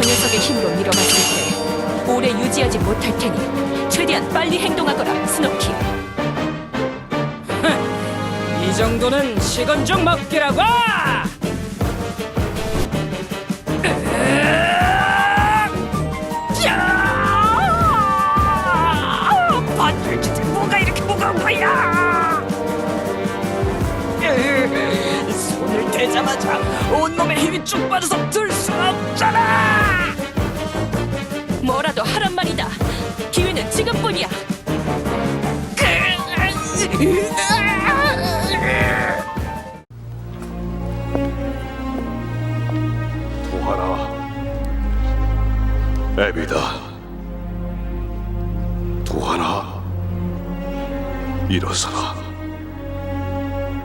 저 녀석의 힘으로 밀어봤을 때 오래 유지하지 못할 테니 최대한 빨리 행동하거라, 스노키. 이 정도는 시건 좀 먹기라고! 손을 대자마자 온몸에 힘이 쭉 빠져서 들 수 없잖아! 도하라 애비다. 도하라 일어서라.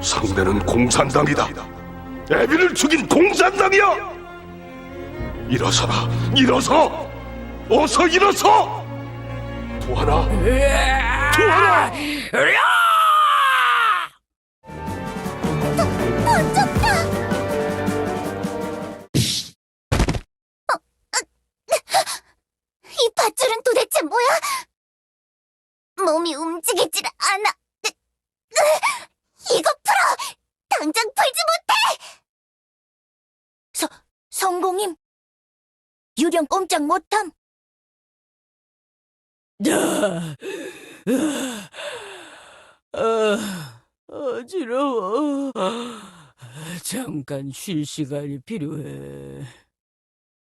상대는 공산당이다. 애비를 죽인 공산당이야! 일어서라. 일어서! 어서 일어서! 도하라 도하라 밧줄은 도대체 뭐야? 몸이 움직이질 않아. 이거 풀어! 당장 풀지 못해! 서, 성공임? 유령 꼼짝 못함? 아, 어지러워. 잠깐 쉴 시간이 필요해.